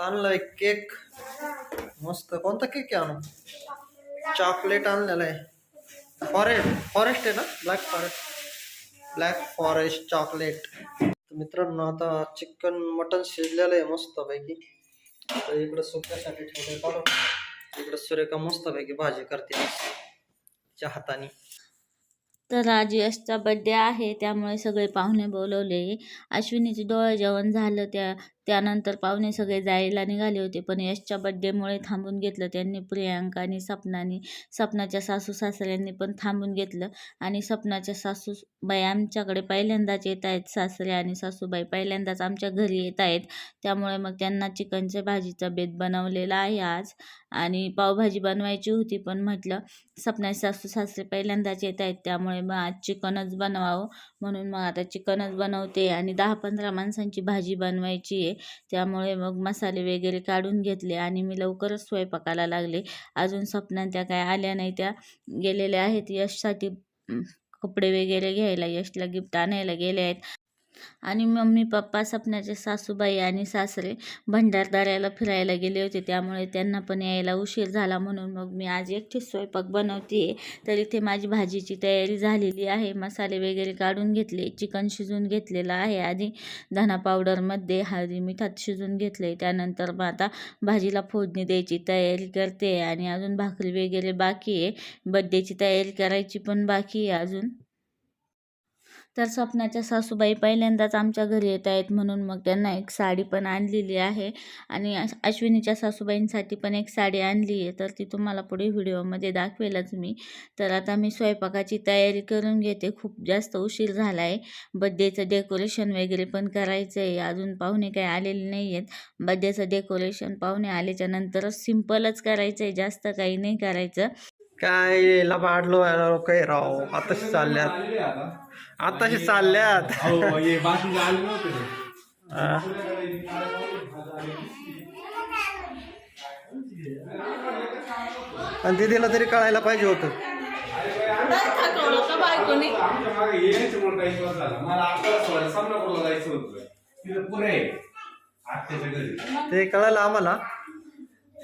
आणलाय केक. मस्त. कोणता केक आहे आणू? चॉकलेट आणलेला आहे. फॉरेस्ट फॉरेस्ट आहे ना? Black forest. Black forest chocolate. मित्रांनो आता चिकन मटन शिजलेलं आहे मस्तपैकी. तर इकडं सुक्यासाठी ठेवले काढून इकडं सुरेखा मस्तपैकी भाजी करते तिच्या हाताने. तर आज यशचा बड्डे आहे त्यामुळे सगळे पाहुणे बोलवले. अश्विनीचे डोळे जेवण झालं त्या त्यानंतर पाहुणे सगळे जायला निघाले होते पण यशच्या बड्डेमुळे थांबून घेतलं. त्यांनी प्रियांका आणि सपनाने सपनाच्या सासू सासऱ्यांनी पण थांबून घेतलं. आणि सपनाच्या सासूबाई आमच्याकडे पहिल्यांदाच येत आहेत सासरे आणि सासूबाई पहिल्यांदाच आमच्या घरी येत आहेत. त्यामुळे मग त्यांना चिकनच्या भाजीचा बेत बनवलेला आहे आज. आणि पावभाजी बनवायची होती पण म्हटलं सपनाचे सासू सासरे पहिल्यांदाच येत आहेत त्यामुळे मग आज चिकनच बनवावं. म्हणून मग आता चिकनच बनवते आणि दहा पंधरा माणसांची भाजी बनवायची आहे. त्यामुळे मग मसाले वगैरे काढून घेतले आणि मी लवकरच स्वयंपाकाला लागले. अजून सपना त्या काय आल्या नाही त्या गेलेल्या आहेत. यशसाठी कपडे वगैरे घ्यायला यशला गिफ्ट आणायला गेले आहेत. आणि मम्मी पप्पा सपनाचे सासूबाई आणि सासरे भंडारदाऱ्याला फिरायला गेले होते. त्यामुळे त्यांना पण यायला उशीर झाला म्हणून मग मी आज एकटीच स्वयंपाक बनवते. तर इथे माझी भाजीची तयारी झालेली आहे. मसाले वगैरे काढून घेतले चिकन शिजून घेतलेलं आहे आधी. धना पावडरमध्ये हळदी मिठात शिजून घेतले त्यानंतर मग आता भाजीला फोडणी द्यायची तयारी करते. आणि अजून भाकरी वगैरे बाकी आहे. बड्डेची तयारी करायची पण बाकी आहे अजून. तर स्वप्नाच्या सासूबाई पहिल्यांदाच आमच्या घरी येत आहेत म्हणून मग त्यांना एक साडी पण आणलेली आहे. आणि अश्विनीच्या सासूबाईंसाठी पण एक साडी आणली आहे. तर ती तुम्हाला पुढे व्हिडिओमध्ये दाखवेलच मी. तर आता मी स्वयंपाकाची तयारी करून घेते. खूप जास्त उशीर झाला आहे बड्डेचं डेकोरेशन वगैरे पण करायचं आहे अजून पाहुणे काही आलेले नाही आहेत बड्डेचं डेकोरेशन पाहुणे आल्याच्या नंतरच सिम्पलच करायचं आहे जास्त काही नाही करायचं. काय लबाडलो काही राव. आताच चालल्यात. आताशी चालल्यात. हा. आणि दिदीला तरी कळायला पाहिजे होतं. ते कळालं आम्हाला.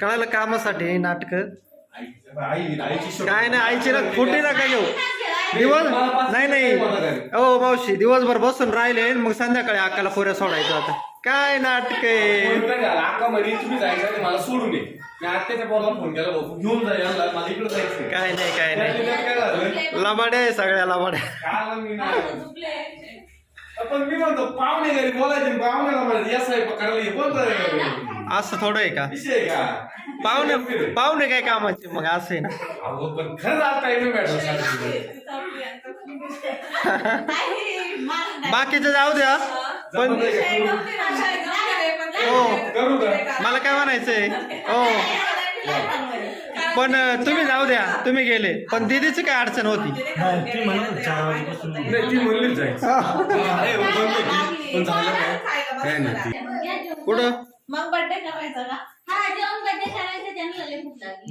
कळालं कामासाठी नाटक. काय नाही आईची ना खोटी ना काय घेऊ दिवस? नाही नाही. हो मावशी दिवसभर बसून राहिले आणि मग संध्याकाळी अक्काला पोऱ्या सोडायचं आता काय नाटक? आहे आका म्हणे तुम्ही जायचं आणि मला सोडून ये मी आत्याच्या पोराला फोन केला भाऊ तू घेऊन जा याला मला इकडे जायचं काय नाही काय नाही. लबाड्या आहे सगळ्या लबाड्या. काल मी नाही पण मी म्हणतो पाहुणे घरी बोलायचे आणि पाहुण्याला म्हणायचं या साहेब करायला ये कोणता असं थोडं आहे का? विषय आहे का? पाहुणे पाहुणे काय कामाचे? मग असं आहे ना. अहो पण खरंच आज टाइम मॅडम बाकीचं जाऊ द्या. पण हो. करू का मला काय म्हणायचंय? हो. पण अं, तुम्ही जाऊ द्या. तुम्ही गेले. पण दिदीची काय अडचण होती? नाही ती म्हणलीच जायचं. अरे, हो, म्हणली ती. पण झालं काय? काय नाही ती कुठं? मग बर्थडे करायचा का हा जेवण बर्थडे करायचं त्यांना लय भूक लागली जेव्हा हा जेवण भाजी पाहिजे मला खायला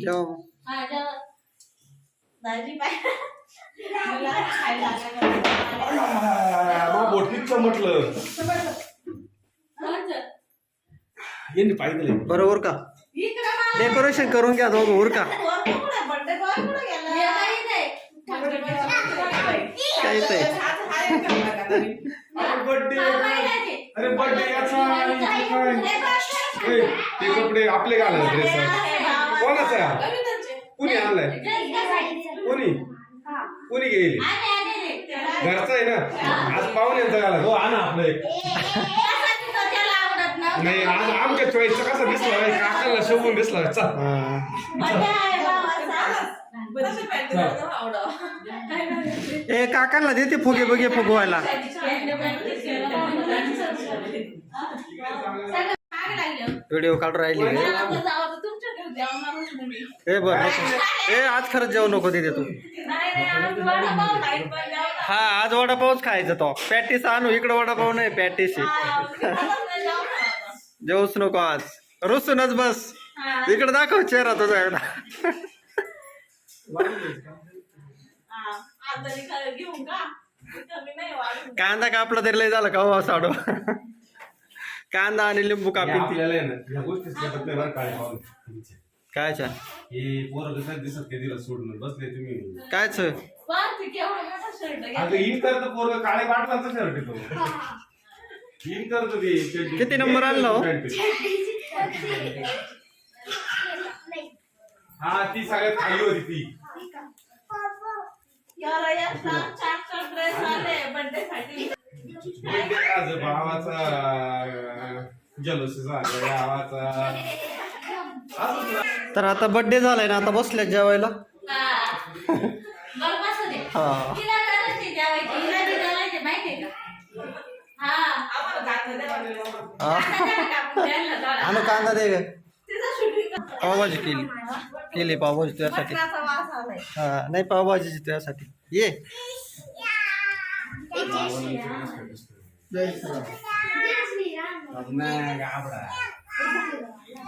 यांनी पाहिजे बरोबर का? डेकोरेशन करून घ्या दोघं उर का? काय ते बर्थडे अरे बर्थडे याचा ते कपडे आपले घालायचे ड्रेस कोणाचा? कुणी आणलाय? कोणी? कुणी घेईल घरचा आहे ना? आज पाहुण्यांचा घाला हो आणा आपलं एक. नाही आज आमच्या चॉईसचा कसा दिसला नाही काकाला शोभून दिसला चल. हा. ए काकांना देते फुगे बगे फुगवायला. व्हिडिओ काढून राहिली ए बर ए आज खरंच जेवू नको तिथे तू. हा आज वडापावच खायचा तो. पॅटीस आणू इकडं वडापाव नाही पॅटीस आहे. जेवूच नको आज. रुसूनच बस. इकडे दाखव चेहरा तुझा एकदा. कांदा कापला तरी लय झालं का हो साडू? कांदा आणि लिंबू कापी हे कसं दिसत ते दिलं सोडून? बसले तुम्ही. कायच अगं इन करत पोरं काळे बाटलाच शर्ट येतो इन करत ते ते- किती नंबर आणला हो? हा ती सगळ्यात खाली होती ती. म्हणजे आज भावाचा जलोस झाला भावाचा. असंच ना. तर आता बर्थडे झालाय ना आता बसल्या जेवायला. हा. हा. आणू कांदा दे पावभाजी केली. केली पावभाजी तुझ्यासाठी. हा नाही पावभाजी तुझ्यासाठी. ये.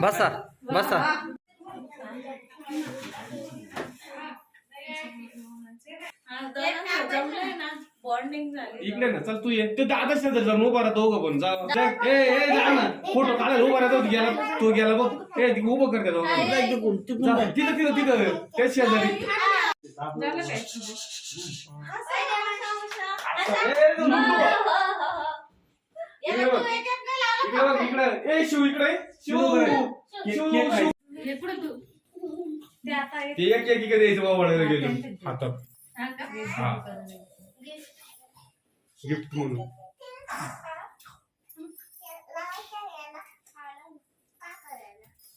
बसा बसा. इकडे ना चल तू ये. ते दादा शेजार जाऊन उभा राहतो उभं पण जा जा. ए ए जा ना. फोटो काढायला उभा राहतो गेला. तो गेला बघ. ए ती उभं करते जाऊ जा, तिथं तिथं तिथं. त्या शेजारी. ए, तू नको. इकडे बघ. इकडे. ए शिव इकडे. शिव. शिव शिव. ते. एक एक इकडे द्यायचं बाबा वडायला गेलो. हातात. हा गिफ्ट म्हणून.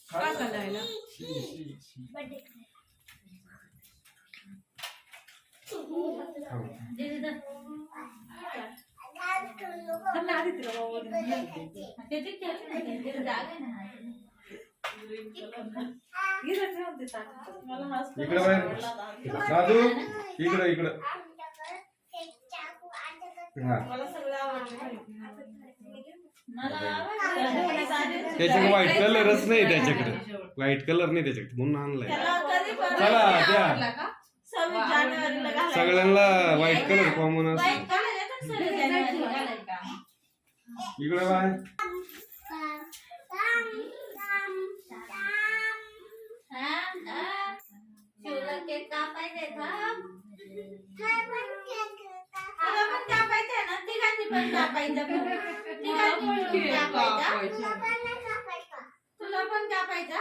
इकडे बाहेर दादू इकडे इकडे इकडं. त्याच्याकडे व्हाईट कलरच नाही त्याच्याकडे. व्हाईट कलर नाही त्याच्याकडे. म्हणून आणलाय. चला द्या. सगळ्यांना व्हाईट कलर कॉमन असतो. इकडे बाय हा, हा. शिवला केक कापायचंय का? तुला पण कापायचंय ना? तिघांनी पण कापायचं का? तिघांनी मिळून कापायचा? तुला पण कापायचा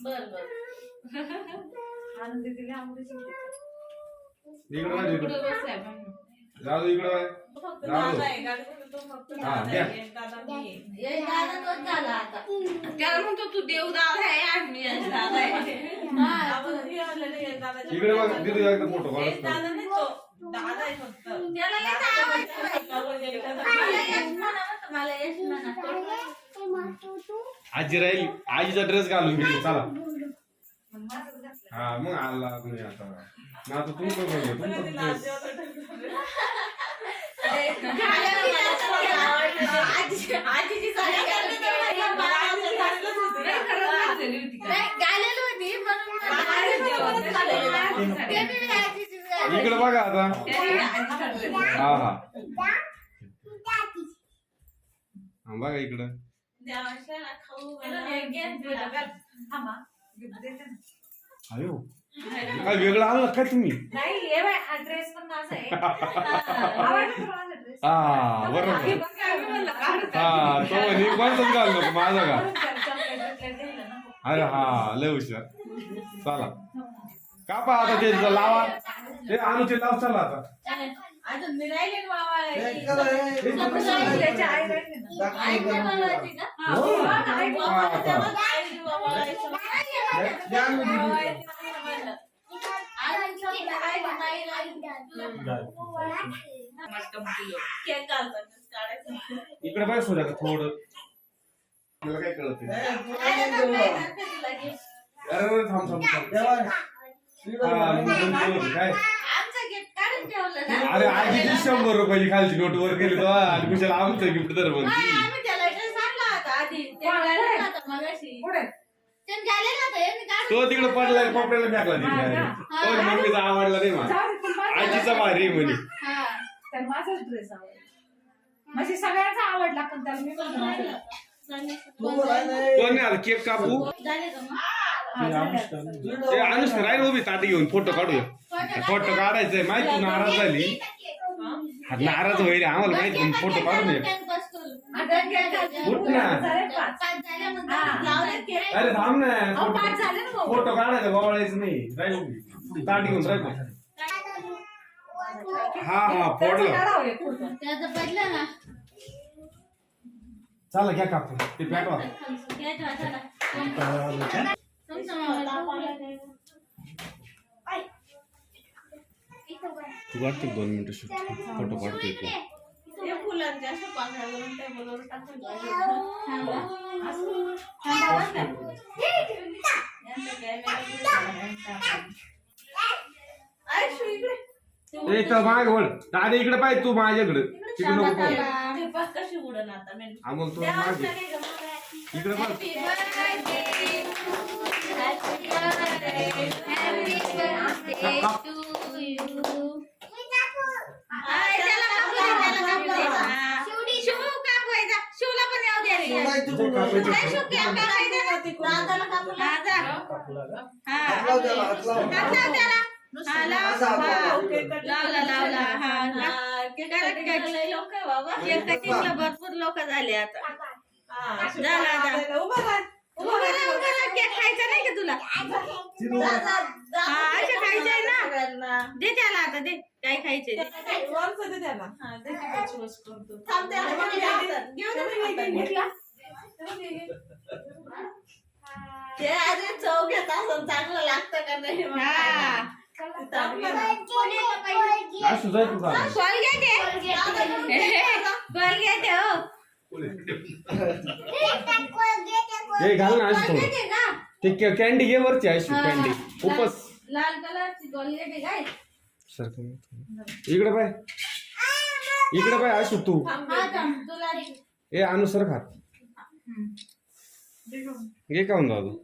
बर बर इकडे जाऊ इकडे फक्त आहे, तो फक्त हा, दादा द्या. आहे, दादा मी आहे. यश दादा तोच झाला आता त्याला म्हणतो तू देव दादा आहे आणि मी यश दादा आहे हा, आपण हे वालेलं यश दादाच्या इकडे बघ मुलाचा. तिथे एकदा फोटो यश काढ दादा नाही तो दादा आहे फक्त त्याला यश आवडतं. मला यश म्हणा म्हणतो, मला यश म्हणा आजी राहील आजीचा ड्रेस घालून गेली चला हा मग आला नाही आता मग आता तुम्ही पण बघा तुमचा इकडे बघा आता. हा हा. हा बघा इकडं. देवाशाला खाऊ घाला. अयो. काय वेगळं आणलं काय तुम्ही? नाही हे बाय हा ड्रेस पण माझा आहे. आवडला तुला माझा ड्रेस हा बरोबर. हा तो म्हणे कोणताच घाल नको माझा का अरे हा लय हुशार. चला. कापा आता ते लावा. ते आणू ते लाव चला आता. अजून मी राहिले ना वावाळायची. इकडे बाय सोडा थोडं. मला काय कळत. अरे थांब थांब थांब. काय? आमचं gift काढून ठेवलं ना. अरे आजीची शंभर रुपयाची खालची नोट वर गेली तेव्हा आणि कुशाला आमचं गिफ्ट तर म्हणती ते तिकडे पडलाय कपड्याला फेकला तिकडे. तो मम्मीचा आवडला नाही मला आजीचा भारी म्हणे. हा. तर माझाच ड्रेस आवडला. म्हणजे सगळ्यांचा आवडला पण त्याला मी. कोण नाही आला? केक कापू. ते अनुष्का. राहील उभी ताटी घेऊन फोटो काढूया. फोटो काढायचंय माहिती तू नाराज झाली. हा, नाराज होईल आम्हाला माहिती फोटो काढून उठ ना. झाले पाच. पाच झाल्या म्हणतात. हा. लावले की? अरे थांब ना अहो, फोटो पाच झाले ना भाऊ. फोटो काढायचं गोवाळायचं नाही राहील उभी ताटी घेऊन राहील हा हा त्याचं फोडलं काढावं एक फोटो. त्याचं पडलं ना चला घ्या कापून ते पेटवा घ्यायचं, चला. तुमचं मोबाईल तू वाटते दोन मिनिटं शूट फोटो काढतोय तू हे फुलांच्या टेबलवर टाकून माग वळ दादा इकडे पाहिजे तू माझ्याकडे. इकडे तिकडे नको कशी उडण आता तो मागे. इकडे बघ Happy birthday. Happy birthday. Happy birthday to you. हाय, त्याला कापू दे, त्याला कापू दे. हा. शिव कापवायचा. शिवला पण येऊ दे रे. नाही, शिव केक कापायचा. दादाला कापू लाग. हा, जा. हा. हात लाव त्याला, हात लाव. हात लाव त्याला. हा, लाव. असा हात हा. लाव. लावला लावला हा केक लोक बाबा भरपूर लोक झाले आता झाला उभं राहा. खायचा नाही का तुला? हा असे खायचे आहे ना? दे त्याला आता दे. काय खायचे. हा? ते. आधी चव घेत असं चांगलं लागतं का नाही मग खायला. असू जाय तू का? Colgate आहे. Colgate आहे, हो. हे घाल ना असू Colgate आहे का? ते क- कॅन्डी घे वरची आयशू हा. कॅन्डी उपस. लाल कलरची आहे काय. इकडे पाय. इकडे पाय आयशू तू. हा थांब, तुला दे. ए अनुसर खात. घे का म्हणतो दादू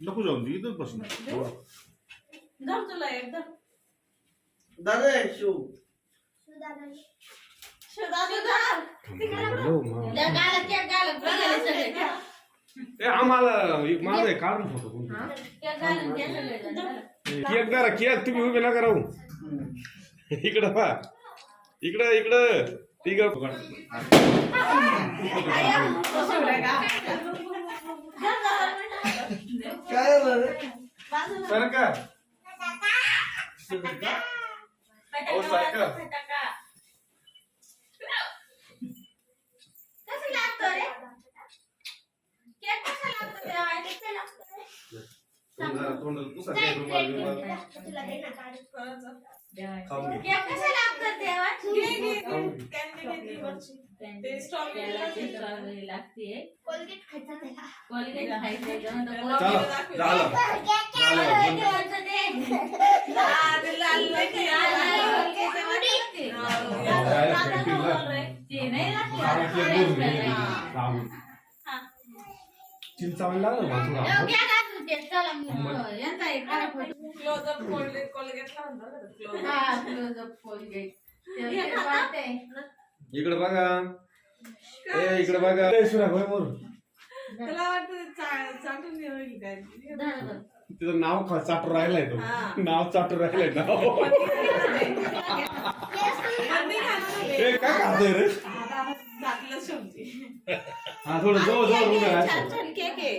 नको जाऊन दे इथंच बसून धर तुला एक धर. दादा शिव ए आम्हाला एक माझा आहे, काढून फोटो कोण केक तुम्ही उभे नका राहू. इकडं पा इकडं इकडं. तिकडं पकड. काय झालं रे? सर का अहो, सारखं. कसं लागतं रे? केक कसं लागतं ते आईने केलं? तोंडाला- तोंडाला पुसा, ते रुमाल बिमाल. खाऊन घे. लागतं? खाऊन घे. ते strawberry लागतेय. Colgate खायचंय चला Colgate. झालं Colgate वरचं दे. लाल लाल चिंचावण लागलं थोडा. हा. इकडे बघा. ए इकडे बघा. ए, सुरा होय मोर. तिचं नाव खा चाटू राहिलाय तो. नाव चाटू राहिलाय नाव. ए काय खातोय रे. हा थोडं जवळ जवळ उभं राहा.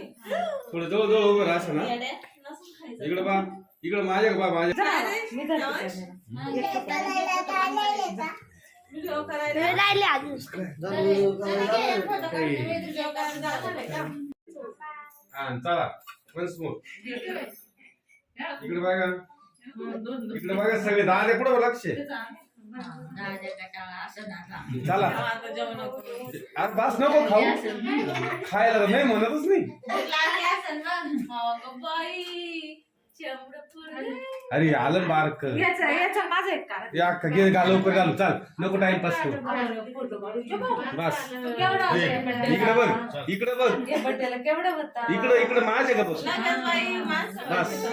थोडं जवळ जवळ उभं राहा ना. इकडे बा इकडे माझ्या बा माझ्या. मी. हा, चला? हा वन्स मोर इकडे. बघा. इकडे बघा सगळे दादे कुठं लक्ष. आहे? चला. आज बास नको खाऊ. खायला नाही म्हणतच नाही. अरे आलं बारक. याचा या घे घालू लवकर घालू. चाल नको टाइमपास करू बस. इकडे बघ इकडे बघ. इकडे इकडे माझे का बस. बस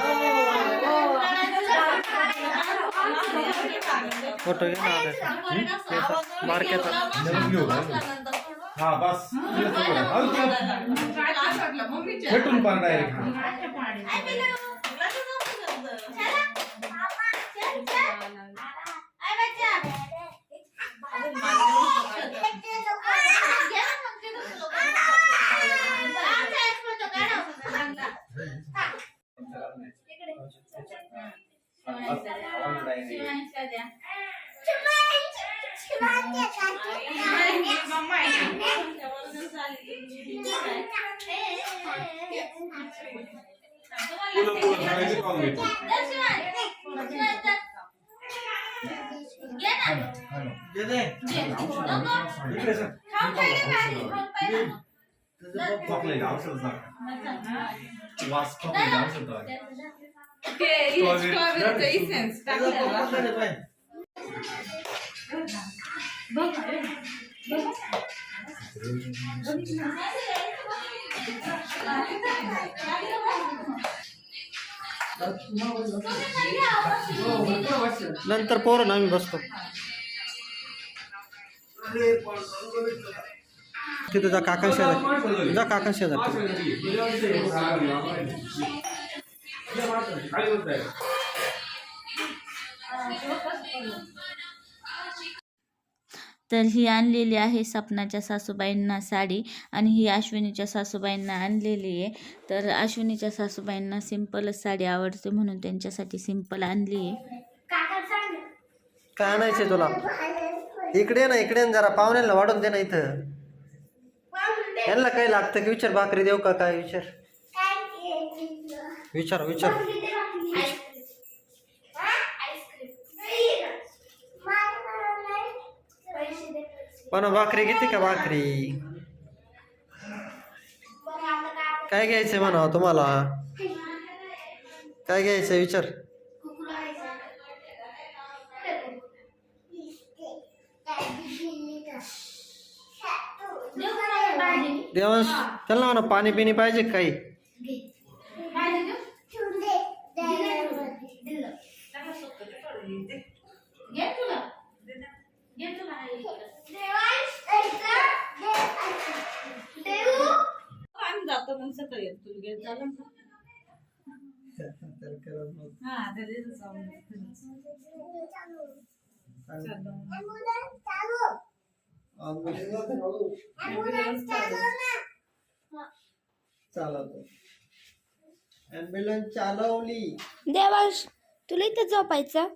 फोटो घे ना. बारक्याचा ना. हा बस. भेटून पार डायरेक्ट पुढं पुढं करायचं काम घेतो इकडे सर. खोकलेलं औषध टाका. वास खोकलेलं औषध टाका. नंतर पोरं आम्ही बसतो. तिथं जा काका शेजार. जा काका शेजार. तर ही आणलेली आहे सपनाच्या सासूबाईंना साडी आणि ही अश्विनीच्या सासूबाईंना आणलेली आहे. तर अश्विनीच्या सासूबाईंना सिंपलच साडी आवडते म्हणून त्यांच्यासाठी सिंपल आणली आहे. काय आणायचे तुला? इकडे ना इकडे ना जरा पाहुण्यांना वाढून दे ना इथं. यांना काही लागतं की विचार भाकरी देऊ का काय? विचार. विचार विचार. पण भाकरी घेते का भाकरी? काय घ्यायचंय म्हणा तुम्हाला? काय घ्यायचंय? विचार. देवांश चल ना म्हणा पाणी पिणी पाहिजे का काही? जातो मग सकाळी तुला घेत झालं हा ते दिवस जाऊन. चालवतो. ॲम्ब्युलन्स चालवली. देवांश तुला इथं झोपायचं?